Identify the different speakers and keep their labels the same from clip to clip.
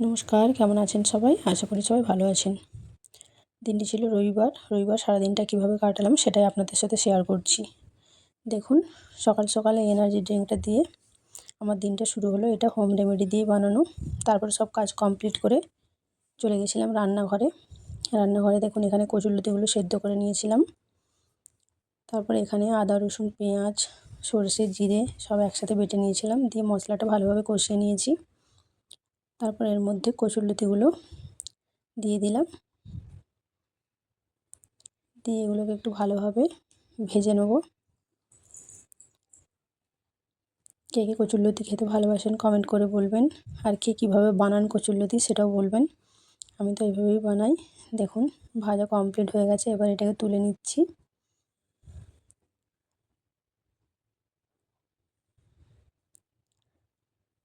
Speaker 1: নমস্কার, কেমন আছেন সবাই? আশা করি সবাই ভালো আছেন। দিনটি ছিল রবিবার। রবিবার সারাদিনটা কীভাবে কাটালাম সেটাই আপনাদের সাথে শেয়ার করছি। দেখুন, সকাল সকালে এনার্জি ড্রিঙ্কটা দিয়ে আমার দিনটা শুরু হলো। এটা হোম রেমেডি দিয়ে বানানো। তারপরে সব কাজ কমপ্লিট করে চলে গেছিলাম রান্নাঘরে। রান্নাঘরে দেখুন, এখানে কচুরলতিগুলো সেদ্ধ করে নিয়েছিলাম। তারপরে এখানে আদা, রসুন, পেঁয়াজ, সরষে, জিরে সব একসাথে বেটে নিয়েছিলাম। দিয়ে মশলাটা ভালোভাবে কষিয়ে নিয়েছি। তারপর এর মধ্যে কচুরলতিগুলো দিয়ে দিলাম। দিয়ে এগুলোকে একটু ভালোভাবে ভেজে নেব। কে কে কচুরলতি খেতে ভালোবাসেন কমেন্ট করে বলবেন। আর কে কীভাবে বানান কচুরলতি সেটাও বলবেন। আমি তো এইভাবেই বানাই। দেখুন, ভাজা কমপ্লিট হয়ে গেছে। এবার এটাকে তুলে নিচ্ছি।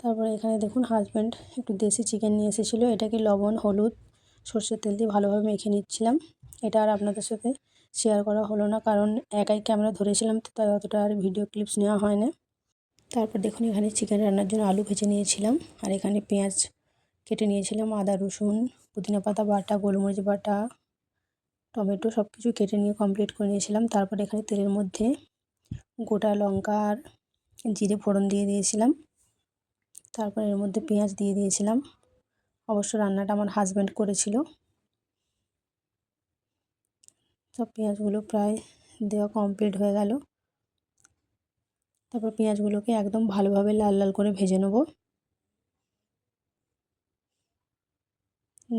Speaker 1: তারপরে এখানে দেখুন হাজব্যান্ড একটু দেশি চিকেন নিয়ে এসেছিল। এটাকে লবণ, হলুদ, সর্ষের তেল দিয়ে ভালোভাবে মেখে নিচ্ছিলাম। এটা আর আপনাদের সাথে শেয়ার করা হলো না কারণ একাই ক্যামেরা ধরেছিলাম, তো তাই অতটা আর ভিডিও ক্লিপস নেওয়া হয় না। তারপর দেখুন এখানে চিকেন রান্নার জন্য আলু ভেজে নিয়েছিলাম আর এখানে পেঁয়াজ কেটে নিয়েছিলাম, আদা, রসুন, পুদিনা পাতা বাটা, গোলমরিচ বাটা, টমেটো সব কিছু কেটে নিয়ে কমপ্লিট করে নিয়েছিলাম। তারপর এখানে তেলের মধ্যে গোটা লঙ্কা আর জিরে ফোড়ন দিয়ে দিয়েছিলাম। তারপর এর মধ্যে পেঁয়াজ দিয়ে দিয়েছিলাম। অবশ্য রান্নাটা আমার হাজব্যান্ড করেছিল। সব পেঁয়াজগুলো প্রায় দেওয়া কমপ্লিট হয়ে গেল। তারপর পেঁয়াজগুলোকে একদম ভালোভাবে লাল লাল করে ভেজে নেব।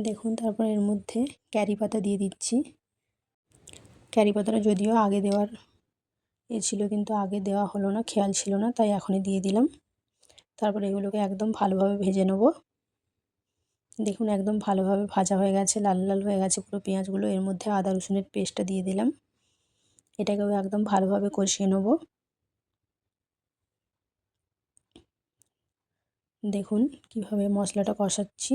Speaker 1: দেখুন, তারপর এর মধ্যে ক্যারি পাতা দিয়ে দিচ্ছি। ক্যারি পাতাটা যদিও আগে দেওয়ার এ ছিল, কিন্তু আগে দেওয়া হলো না, খেয়াল ছিল না, তাই এখনই দিয়ে দিলাম। তারপর এগুলোকে একদম ভালোভাবে ভেজে নেব। দেখুন একদম ভালোভাবে ভাজা হয়ে গেছে, লাল লাল হয়ে গেছে পুরো পেঁয়াজগুলো। এর মধ্যে আদা, রসুনের পেস্টটা দিয়ে দিলাম। এটাকেও একদম ভালোভাবে কষিয়ে নেব। দেখুন কীভাবে মশলাটা কষাচ্ছি।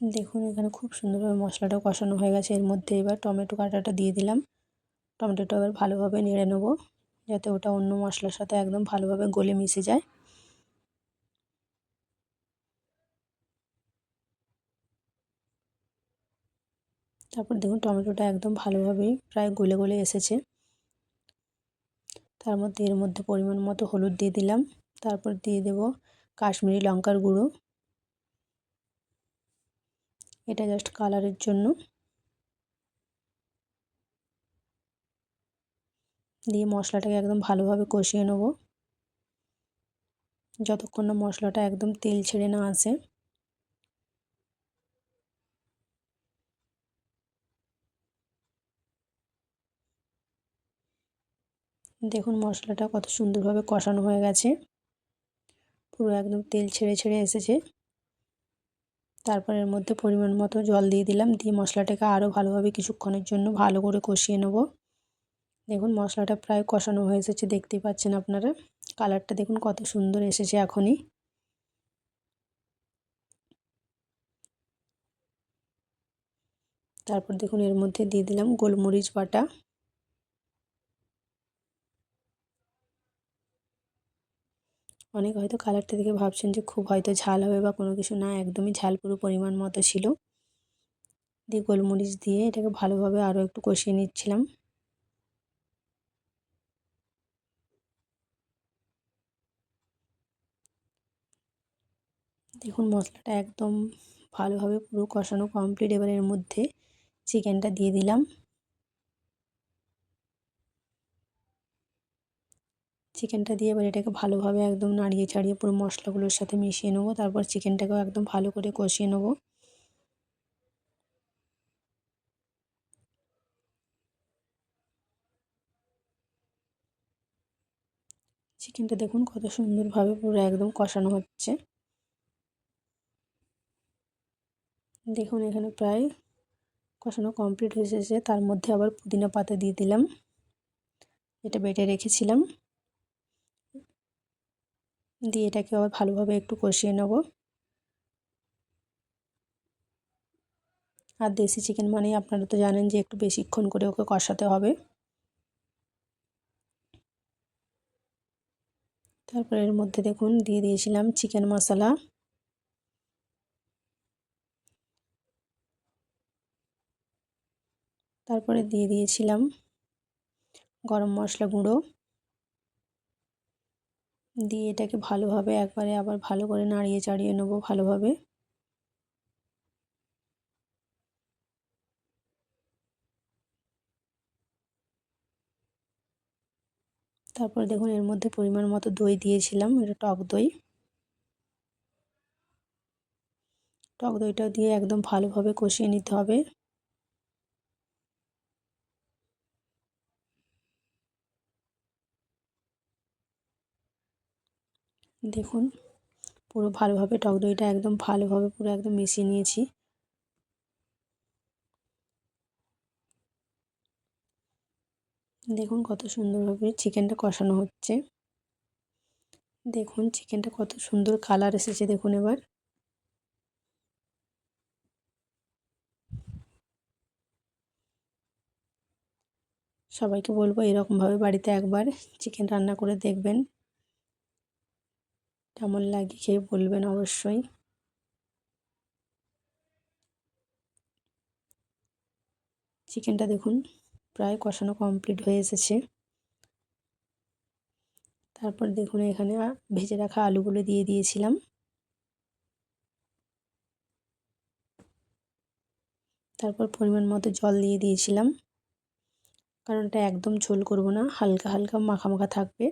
Speaker 1: দেখুন, এখানে খুব সুন্দরভাবে মশলাটা কষানো হয়ে গেছে। এর মধ্যে এবার টমেটো কাটাটা দিয়ে দিলাম। টমেটোটা এবার ভালোভাবে নেড়ে নেব, যাতে ওটা অন্য মশলার সাথে একদম ভালোভাবে গলে মিশে যায়। তারপর দেখুন, টমেটোটা একদম ভালোভাবেই প্রায় গলে গলে এসেছে। তার মধ্যে এর মধ্যে পরিমাণ মতো হলুদ দিয়ে দিলাম। তারপর দিয়ে দেব কাশ্মীরি লঙ্কার গুঁড়ো। এটা জাস্ট কালারের জন্য। দিয়ে মশলাটাকে একদম ভালোভাবে কষিয়ে নেব। যতক্ষণ না মশলাটা একদম তেল ছেড়ে না আসে। দেখুন মশলাটা কত সুন্দরভাবে কষানো হয়ে গেছে। পুরো একদম তেল ছেড়ে ছেড়ে এসেছে। তারপর এর মধ্যে পরিমাণ মতো জল দিয়ে দিলাম। দিয়ে মশলাটাকে আরও ভালোভাবে কিছুক্ষণের জন্য ভালো করে কষিয়ে নেব। দেখুন, মশলাটা প্রায় কষানো হয়ে এসেছে, দেখতেই পাচ্ছেন আপনারা। কালারটা দেখুন, কত সুন্দর এসেছে এখনই। তারপর দেখুন, এর মধ্যে দিয়ে দিলাম গোলমরিচ বাটা। অনেক হয়তো কালারটা দেখে ভাবছেন যে খুব হয়তো ঝাল হবে বা কোনো কিছু না, একদমই ঝাল পুরো পরিমাণ মতো ছিল। দিয়ে গোলমরিচ দিয়ে এটাকে ভালোভাবে আরও একটু কষিয়ে নিচ্ছিলাম। দেখুন মশলাটা একদম ভালোভাবে পুরো কষানো কমপ্লিট এবার এর মধ্যে চিকেনটা দিয়ে দিলাম। চিকেনটা দিয়ে এবার এটাকে ভালোভাবে একদম নাড়িয়ে ছাড়িয়ে পুরো মশলাগুলোর সাথে মিশিয়ে নেব। তারপর চিকেনটাকেও একদম ভালো করে কষিয়ে নেব। চিকেনটা দেখুন কত সুন্দরভাবে পুরো একদম কষানো হচ্ছে। দেখুন এখানে প্রায় কষানো কমপ্লিট হয়ে এসেছে। তার মধ্যে আবার পুদিনা পাতা দিয়ে দিলাম। এটা বেটে রেখেছিলাম। দিয়ে এটাকে আবার ভালোভাবে একটু কষিয়ে নেব। আর দেশি চিকেন মানে আপনারা তো জানেন যে একটু বেশিক্ষণ করে ওকে কষাতে হবে। তারপর এর মধ্যে দেখুন দিয়ে দিয়েছিলাম চিকেন মশলা তারপরে দিয়ে দিয়েছিলাম গরম মশলা গুঁড়ো। দিয়ে এটাকে ভালোভাবে একবারে আবার ভালো করে নাড়িয়ে চাড়িয়ে নেব ভালোভাবে। তারপর দেখুন এর মধ্যে পরিমাণ মতো দই দিয়েছিলাম এটা টক দই। টক দইটা দিয়ে একদম ভালোভাবে কষিয়ে নিতে হবে। দেখুন, পুরো ভালোভাবে টক দইটা একদম ভালোভাবে পুরো একদম মিশিয়ে নিয়েছি। দেখুন কত সুন্দরভাবে চিকেনটা কষানো হচ্ছে। দেখুন চিকেনটা কত সুন্দর কালার এসেছে, দেখুন এবার। সবাইকে বলব এরকমভাবে বাড়িতে একবার চিকেন রান্না করে দেখবেন। কেমন লাগে খেয়ে বলবেন অবশ্যই। চিকেনটা দেখুন প্রায় কষানো কমপ্লিট হয়ে এসেছে। তারপর দেখুন এখানে ভেজে রাখা আলুগুলো দিয়ে দিয়েছিলাম। তারপর পরিমাণ মতো জল দিয়ে দিয়েছিলাম। কারণ এটা একদম ঝোল করব না, হালকা হালকা মাখা মাখা থাকবে।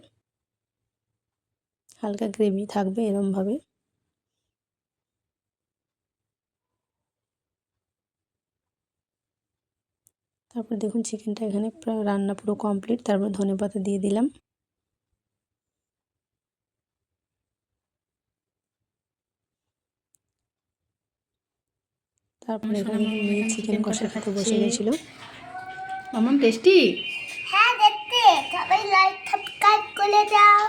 Speaker 1: হালকা গ্রেভি থাকবে এরমভাবে। তারপর দেখুন চিকেনটা এখানে রান্না পুরো কমপ্লিট তারপর ধনে পাতা দিয়ে দিলাম। তারপরে এখানে মেয়ে চিকেন কষা খেতে বসে গেছিল।
Speaker 2: মামাম টেস্টি
Speaker 3: হ্যাঁ দেখতে। সবাই লাইক সাবস্ক্রাইব করে দাও।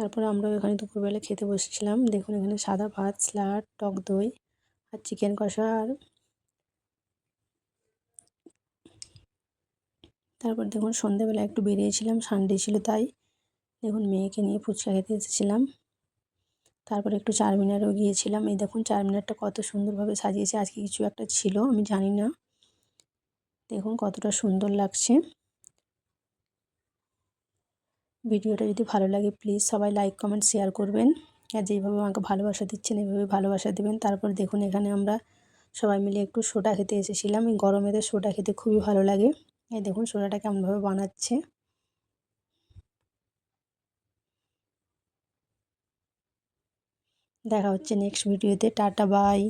Speaker 1: তারপরে আমরা এখানে দুপুরবেলা খেতে বসেছিলাম। দেখুন এখানে সাদা ভাত, স্যালাড, টক দই আর চিকেন কষা আর তারপর দেখুন সন্ধ্যেবেলা একটু বেরিয়েছিলাম সানডে ছিল তাই। দেখুন মেয়েকে নিয়ে ফুচকা খেতে এসেছিলাম। তারপর একটু চারমিনারও গিয়েছিলাম। এই দেখুন চারমিনারটা কত সুন্দরভাবে সাজিয়েছে। আজকে কিছু একটা ছিল, আমি জানি না। দেখুন কতটা সুন্দর লাগছে। ভিডিওটা যদি ভালো লাগে প্লিজ সবাই লাইক কমেন্ট শেয়ার করবেন। আর যেইভাবে আমাকে ভালোবাসা দিচ্ছেন এইভাবে ভালোবাসা দেবেন। তারপর দেখুন, এখানে আমরা সবাই মিলে একটু সোডা খেতে এসেছিলাম। এই গরমেতে সোডা খেতে খুবই ভালো লাগে। এই দেখুন, সোডাটা কেমনভাবে বানাচ্ছে। দেখা হচ্ছে নেক্সট ভিডিওতে টাটা বাই